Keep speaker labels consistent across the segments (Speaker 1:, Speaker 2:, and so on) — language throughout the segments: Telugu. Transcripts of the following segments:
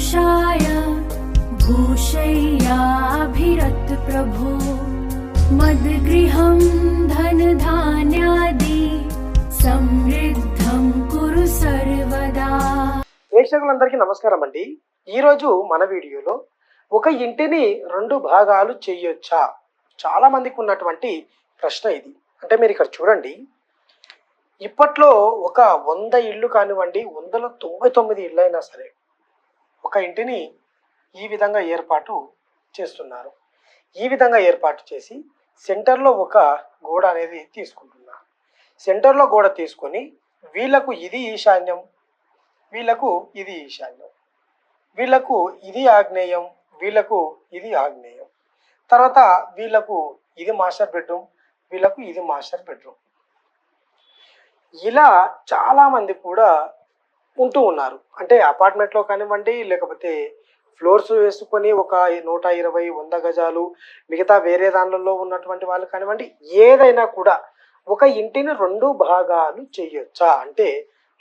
Speaker 1: तोषाय भूषय्याभिरतप्रभो मद्गृहं धनधान्यादि समृद्धं कुरु सर्वदा
Speaker 2: ప్రేక్షకులందరికీ నమస్కారం అండి ఈరోజు మన వీడియోలో ఒక ఇంటిని రెండు భాగాలు చేయొచ్చా చాలా మందికి ఉన్నటువంటి ప్రశ్న ఇది అంటే మీరు ఇక్కడ చూడండి ఇప్పట్లో ఒక వంద ఇళ్ళు కానివ్వండి వందల తొంభై తొమ్మిది ఇళ్ళు అయినా సరే ఒక ఇంటిని ఈ విధంగా ఏర్పాటు చేస్తున్నారు. ఈ విధంగా ఏర్పాటు చేసి సెంటర్లో ఒక గోడ అనేది తీసుకుంటున్నారు. సెంటర్లో గోడ తీసుకొని వీళ్ళకు ఇది ఈశాన్యం వీళ్ళకు ఇది ఈశాన్యం వీళ్ళకు ఇది ఆగ్నేయం వీళ్ళకు ఇది ఆగ్నేయం. తర్వాత వీళ్ళకు ఇది మాస్టర్ బెడ్రూమ్ వీళ్ళకు ఇది మాస్టర్ బెడ్రూమ్. ఇలా చాలామంది కూడా ఉంటూ ఉన్నారు. అంటే అపార్ట్మెంట్లో కానివ్వండి లేకపోతే ఫ్లోర్స్ వేసుకొని ఒక నూట ఇరవై వంద గజాలు మిగతా వేరే దానిలలో ఉన్నటువంటి వాళ్ళు కానివ్వండి ఏదైనా కూడా ఒక ఇంటిని రెండు భాగాలు చేయొచ్చా? అంటే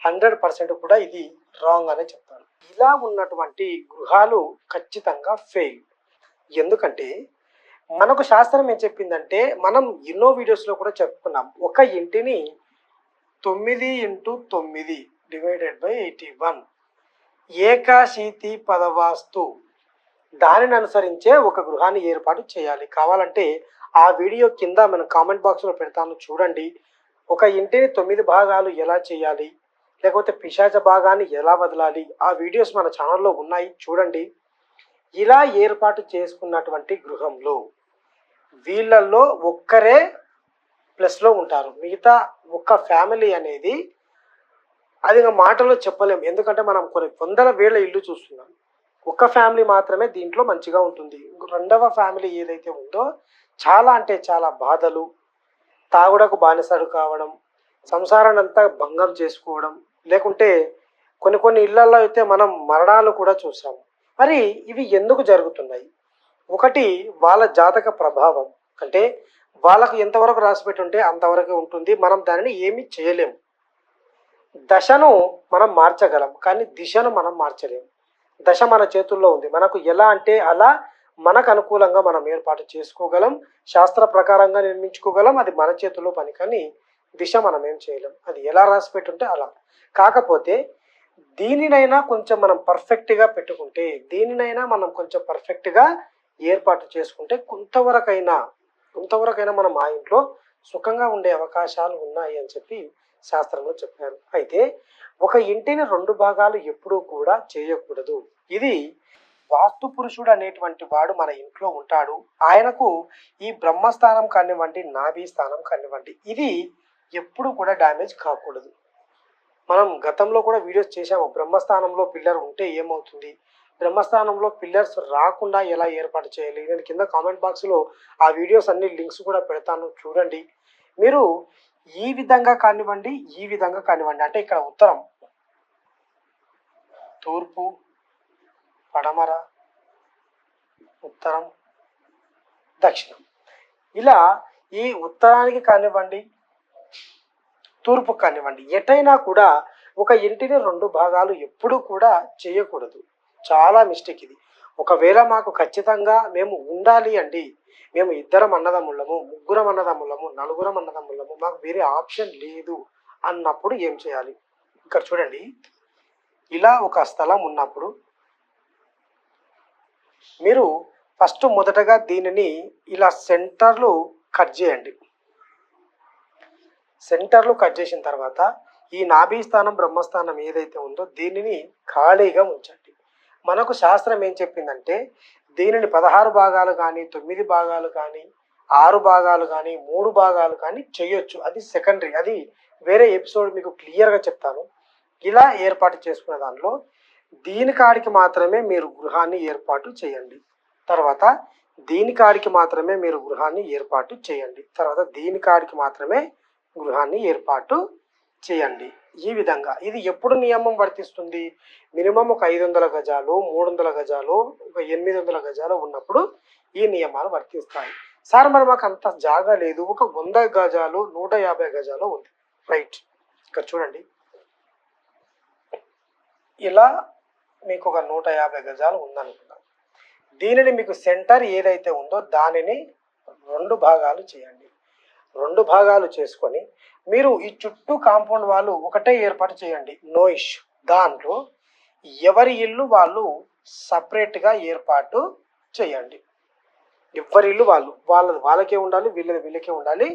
Speaker 2: హండ్రెడ్ పర్సెంట్ కూడా ఇది రాంగ్ అనే చెప్తాను ఇలా ఉన్నటువంటి గృహాలు ఖచ్చితంగా ఫెయిల్ ఎందుకంటే మనకు శాస్త్రం ఏం చెప్పిందంటే మనం ఎన్నో వీడియోస్లో కూడా చెప్పుకున్నాం ఒక ఇంటిని తొమ్మిది ఇంటూ తొమ్మిది డివైడెడ్ బై ఎయిటీ వన్ ఏకాశీతి పదవాస్తు. దానిని అనుసరించే ఒక గృహాన్ని ఏర్పాటు చేయాలి. కావాలంటే ఆ వీడియో కింద మనం కామెంట్ బాక్స్లో పెడతాను. చూడండి. ఒక ఇంటిని తొమ్మిది భాగాలు ఎలా చేయాలి? లేకపోతే పిశాచ భాగాన్ని ఎలా వదలాలి? ఆ వీడియోస్ మన ఛానల్లో ఉన్నాయి. చూడండి. ఇలా ఏర్పాటు చేసుకున్నటువంటి గృహంలో వీళ్ళల్లో ఒక్కరే ప్లస్లో ఉంటారు. మిగతా ఒక్క ఫ్యామిలీ అనేది అది ఇంకా మాటలో చెప్పలేం. ఎందుకంటే మనం కొన్ని వందల వేల ఇల్లు చూస్తున్నాం. ఒక ఫ్యామిలీ మాత్రమే దీంట్లో మంచిగా ఉంటుంది. రెండవ ఫ్యామిలీ ఏదైతే ఉందో చాలా అంటే చాలా బాధలు తాగుడకు బానిసలు కావడం సంసారాన్ని అంతా భంగం చేసుకోవడం లేకుంటే కొన్ని కొన్ని ఇళ్ళలో అయితే మనం మరణాలు కూడా చూసాము మరి ఇవి ఎందుకు జరుగుతున్నాయి? ఒకటి వాళ్ళ జాతక ప్రభావం. అంటే వాళ్ళకు ఎంతవరకు రాసిపెట్టి ఉంటే అంతవరకు ఉంటుంది. మనం దానిని ఏమీ చేయలేము దశను మనం మార్చగలం కానీ దిశను మనం మార్చలేము దశ మన చేతుల్లో ఉంది. మనకు ఎలా అంటే అలా మనకు అనుకూలంగా మనం ఏర్పాటు చేసుకోగలం శాస్త్ర ప్రకారంగా నిర్మించుకోగలం అది మన చేతుల్లో పని. కానీ దిశ మనం ఏం చేయలేం. అది ఎలా రాసి పెట్టుంటే అలా. కాకపోతే దీనినైనా కొంచెం మనం పర్ఫెక్ట్గా పెట్టుకుంటే దీనినైనా మనం కొంచెం పర్ఫెక్ట్గా ఏర్పాటు చేసుకుంటే కొంతవరకైనా కొంతవరకైనా మనం ఆ ఇంట్లో సుఖంగా ఉండే అవకాశాలు ఉన్నాయి అని చెప్పి శాస్త్రంలో చెప్పారు. అయితే ఒక ఇంటిని రెండు భాగాలు ఎప్పుడూ కూడా చేయకూడదు. ఇది వాస్తు పురుషుడు అనేటువంటి వాడు మన ఇంట్లో ఉంటాడు. ఆయనకు ఈ బ్రహ్మస్థానం కానివ్వండి నాభి స్థానం కానివ్వండి ఇది ఎప్పుడు కూడా డ్యామేజ్ కాకూడదు. మనం గతంలో కూడా వీడియోస్ చేసాము బ్రహ్మస్థానంలో పిల్లర్ ఉంటే ఏమవుతుంది? బ్రహ్మస్థానంలో పిల్లర్స్ రాకుండా ఎలా ఏర్పాటు చేయాలి? నేను కింద కామెంట్ బాక్స్లో ఆ వీడియోస్ అన్ని లింక్స్ కూడా పెడతాను. చూడండి. మీరు ఈ విధంగా కానివ్వండి ఈ విధంగా కానివ్వండి. అంటే ఇక్కడ ఉత్తరం. తూర్పు పడమర ఉత్తరం దక్షిణం. ఇలా ఈ ఉత్తరానికి కానివ్వండి తూర్పు కానివ్వండి ఎటైనా కూడా ఒక ఇంటిని రెండు భాగాలు ఎప్పుడూ కూడా చేయకూడదు. చాలా మిస్టేక్ ఇది. ఒకవేళ మాకు ఖచ్చితంగా మేము ఉండాలి అండి మేము ఇద్దరం అన్నదమ్ముళ్ళము ముగ్గురం అన్నదమ్ములము నలుగురం అన్నదమ్ములము మాకు వేరే ఆప్షన్ లేదు అన్నప్పుడు ఏం చేయాలి? ఇక్కడ చూడండి. ఇలా ఒక స్థలం ఉన్నప్పుడు మీరు ఫస్ట్ మొదటగా దీనిని ఇలా సెంటర్లు కట్ చేయండి. సెంటర్లు కట్ చేసిన తర్వాత ఈ నాభీ స్థానం బ్రహ్మస్థానం ఏదైతే ఉందో దీనిని ఖాళీగా ఉంచండి. మనకు శాస్త్రం ఏం చెప్పిందంటే దీనిని పదహారు భాగాలు కానీ తొమ్మిది భాగాలు కానీ ఆరు భాగాలు కానీ మూడు భాగాలు కానీ చేయొచ్చు. అది సెకండరీ అది వేరే ఎపిసోడ్ మీకు క్లియర్గా చెప్తాను. ఇలా ఏర్పాటు చేసుకున్న దానిలో దీని కాడికి మాత్రమే మీరు గృహాన్ని ఏర్పాటు చేయండి. తర్వాత దీని కాడికి మాత్రమే మీరు గృహాన్ని ఏర్పాటు చేయండి. తర్వాత దీని కాడికి మాత్రమే గృహాన్ని ఏర్పాటు చేయండి. ఈ విధంగా. ఇది ఎప్పుడు నియమం వర్తిస్తుంది? మినిమం ఒక ఐదు వందల గజాలు మూడు వందల గజాలు ఒక ఎనిమిది వందల గజాలు ఉన్నప్పుడు ఈ నియమాలు వర్తిస్తాయి. సార్ మరి మాకు అంత జాగా లేదు. ఒక వంద గజాలు నూట యాభై గజాలు ఉంది. రైట్. ఇక్కడ చూడండి. ఇలా మీకు ఒక నూట యాభై గజాలు ఉందనుకుందాం. దీనిని మీకు సెంటర్ ఏదైతే ఉందో దానిని రెండు భాగాలు చేయండి. రెండు భాగాలు చేసుకొని మీరు ఈ చుట్టూ కాంపౌండ్ వాళ్ళు ఒకటే ఏర్పాటు చేయండి. No issue. దాంట్లో ఎవరి ఇల్లు వాళ్ళు సపరేట్గా ఏర్పాటు చేయండి. ఎవరి ఇల్లు వాళ్ళు వాళ్ళది వాళ్ళకే ఉండాలి వీళ్ళది వీళ్ళకే ఉండాలి.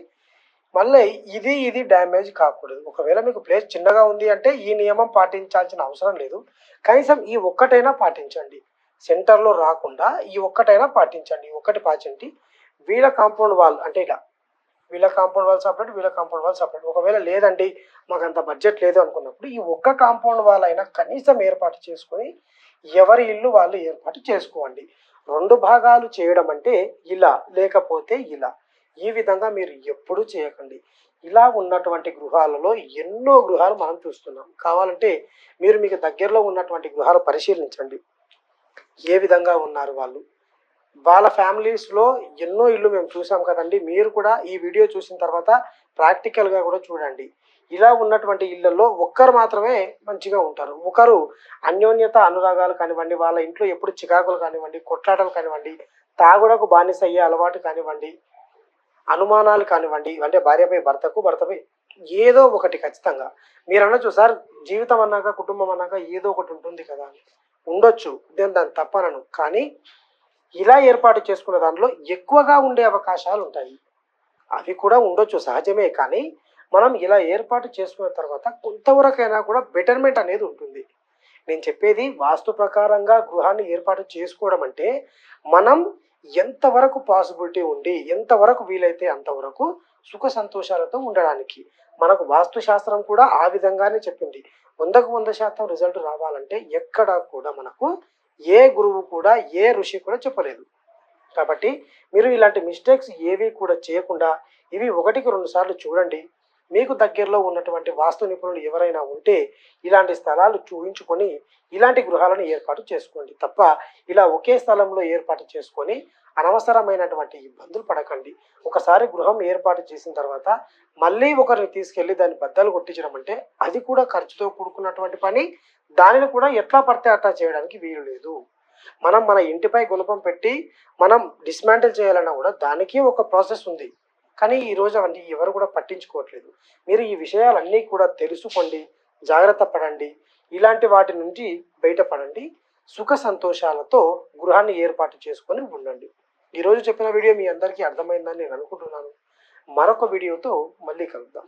Speaker 2: మళ్ళీ ఇది ఇది డ్యామేజ్ కాకూడదు. ఒకవేళ మీకు ప్లేస్ చిన్నగా ఉంది అంటే ఈ నియమం పాటించాల్సిన అవసరం లేదు. కనీసం ఈ ఒక్కటైనా పాటించండి. సెంటర్లో రాకుండా ఈ ఒక్కటైనా పాటించండి. ఒకటి ఒక్కటి వీళ్ళ కాంపౌండ్ వాల్ అంటే ఇలా వీళ్ళ కాంపౌండ్ వాల్ సపరేట్ వీళ్ళ కాంపౌండ్ వాల్ సపరేట్ ఒకవేళ లేదండి మాకు అంత బడ్జెట్ లేదు అనుకున్నప్పుడు ఈ ఒక్క కాంపౌండ్ వాల్ అయినా కనీసం ఏర్పాటు చేసుకొని ఎవరి ఇల్లు వాళ్ళు ఏర్పాటు చేసుకోండి. రెండు భాగాలు చేయడం అంటే ఇలా లేకపోతే ఇలా. ఈ విధంగా మీరు ఎప్పుడూ చేయకండి. ఇలా ఉన్నటువంటి గృహాలలో ఎన్నో గృహాలు మనం చూస్తున్నాం. కావాలంటే మీరు మీకు దగ్గరలో ఉన్నటువంటి గృహాలు పరిశీలించండి. ఏ విధంగా ఉన్నారు వాళ్ళు? వాళ్ళ ఫ్యామిలీస్లో ఎన్నో ఇల్లు మేము చూసాం కదండి. మీరు కూడా ఈ వీడియో చూసిన తర్వాత ప్రాక్టికల్గా కూడా చూడండి. ఇలా ఉన్నటువంటి ఇళ్ళలో ఒక్కరు మాత్రమే మంచిగా ఉంటారు. ఒకరు అన్యోన్యత అనురాగాలు కానివ్వండి వాళ్ళ ఇంట్లో ఎప్పుడు చికాకులు కానివ్వండి కొట్లాటలు కానివ్వండి తాగుడకు బానిస అయ్యే అలవాటు కానివ్వండి అనుమానాలు కానివ్వండి అంటే భార్యపై భర్తకు భర్తపై ఏదో ఒకటి ఖచ్చితంగా. మీరు అనొచ్చు సార్ జీవితం అన్నాక కుటుంబం అన్నాక ఏదో ఒకటి ఉంటుంది కదా అని. ఉండొచ్చు. నేను దాన్ని తప్పనను. కానీ ఇలా ఏర్పాటు చేసుకున్న దానిలో ఎక్కువగా ఉండే అవకాశాలు ఉంటాయి. అవి కూడా ఉండొచ్చు సహజమే. కానీ మనం ఇలా ఏర్పాటు చేసుకున్న తర్వాత కొంతవరకైనా కూడా బెటర్మెంట్ అనేది ఉంటుంది. నేను చెప్పేది వాస్తు ప్రకారంగా గృహాన్ని ఏర్పాటు చేసుకోవడం అంటే మనం ఎంతవరకు పాసిబిలిటీ ఉండి ఎంతవరకు వీలైతే అంతవరకు సుఖ సంతోషాలతో ఉండడానికి. మనకు వాస్తు శాస్త్రం కూడా ఆ విధంగానే చెప్పింది. వందకు వంద శాతం రిజల్ట్ రావాలంటే ఎక్కడా కూడా మనకు ఏ గురువు కూడా ఏ ఋషి కూడా చెప్పలేదు. కాబట్టి మీరు ఇలాంటి మిస్టేక్స్ ఏవి కూడా చేయకుండా ఇవి ఒకటికి రెండు సార్లు చూడండి. మీకు దగ్గరలో ఉన్నటువంటి వాస్తు నిపుణులు ఎవరైనా ఉంటే ఇలాంటి స్థలాలు చూపించుకొని ఇలాంటి గృహాలను ఏర్పాటు చేసుకోండి. తప్ప ఇలా ఒకే స్థలంలో ఏర్పాటు చేసుకొని అనవసరమైనటువంటి ఇబ్బందులు పడకండి. ఒకసారి గృహం ఏర్పాటు చేసిన తర్వాత మళ్ళీ ఒకరిని తీసుకెళ్ళి దాన్ని బద్దలు కొట్టించడం అంటే అది కూడా ఖర్చుతో కూడుకున్నటువంటి పని. దానిని కూడా ఎట్లా పడితే అట్లా చేయడానికి వీలు లేదు. మనం మన ఇంటిపై గుణపం పెట్టి మనం డిస్మాంటిల్ చేయాలన్నా కూడా దానికి ఒక ప్రాసెస్ ఉంది. కానీ ఈ రోజు అవన్నీ ఎవరు కూడా పట్టించుకోవట్లేదు. మీరు ఈ విషయాలన్నీ కూడా తెలుసుకోండి జాగ్రత్త పడండి. ఇలాంటి వాటి నుంచి బయటపడండి. సుఖ సంతోషాలతో గృహాన్ని ఏర్పాటు చేసుకొని ఉండండి. ఈరోజు చెప్పిన వీడియో మీ అందరికీ అర్థమైందని నేను అనుకుంటున్నాను. మరొక వీడియోతో మళ్ళీ కలుద్దాం.